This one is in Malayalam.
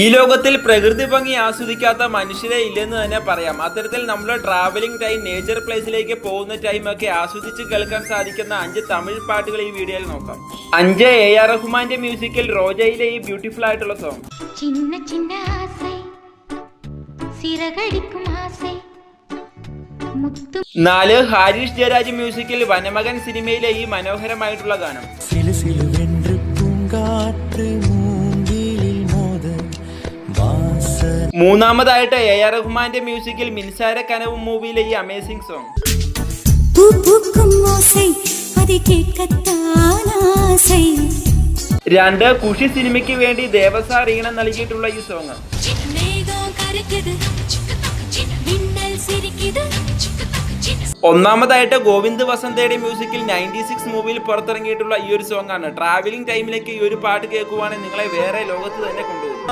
ഈ ലോകത്തിൽ പ്രകൃതി ഭംഗി ആസ്വദിക്കാത്ത മനുഷ്യരെ ഇല്ലെന്ന് തന്നെ പറയാം. അത്തരത്തിൽ നമ്മൾ ട്രാവലിംഗ് ടൈം നേച്ചർ പ്ലേസിലേക്ക് പോകുന്ന ടൈമൊക്കെ ആസ്വദിച്ച് കേൾക്കാൻ സാധിക്കുന്ന അഞ്ച് തമിഴ് പാട്ടുകൾ ഈ വീഡിയോയിൽ നോക്കാം. അഞ്ച് എ ആർ റഹ്മാന്റെ മ്യൂസിക്കിൽ റോജയിലെ ഈ ബ്യൂട്ടിഫുൾ ആയിട്ടുള്ള സോങ് ചിന്ന ചിന്ന നാല് ഹാരിഷ് ജയരാജ് മ്യൂസിക്കിൽ വനമകൻ സിനിമയിലെ ഈ മനോഹരമായിട്ടുള്ള ഗാനം. മൂന്നാമതായിട്ട് എ ആർ റഹ്മാന്റെ മ്യൂസിക്കിൽ മിൻസാര കനവ് മൂവിയിലെ ഈ അമേസിംഗ് സോങ്. രണ്ട് കുഷി സിനിമയ്ക്ക് വേണ്ടി ദേവസാർ ഈണം നൽകിയിട്ടുള്ള ഈ സോങ് ഒന്നാമതായിട്ട് ഗോവിന്ദ് വസന്തയുടെ മ്യൂസിക്കിൽ നയന്റി സിക്സ് മൂവിയിൽ പുറത്തിറങ്ങിയിട്ടുള്ള ഈ ഒരു സോങ് ആണ് ട്രാവലിംഗ് ടൈമിലേക്ക് ഈ ഒരു പാട്ട് കേൾക്കുവാണെങ്കിൽ നിങ്ങളെ വേറെ ലോകത്ത് തന്നെ കൊണ്ടുപോകും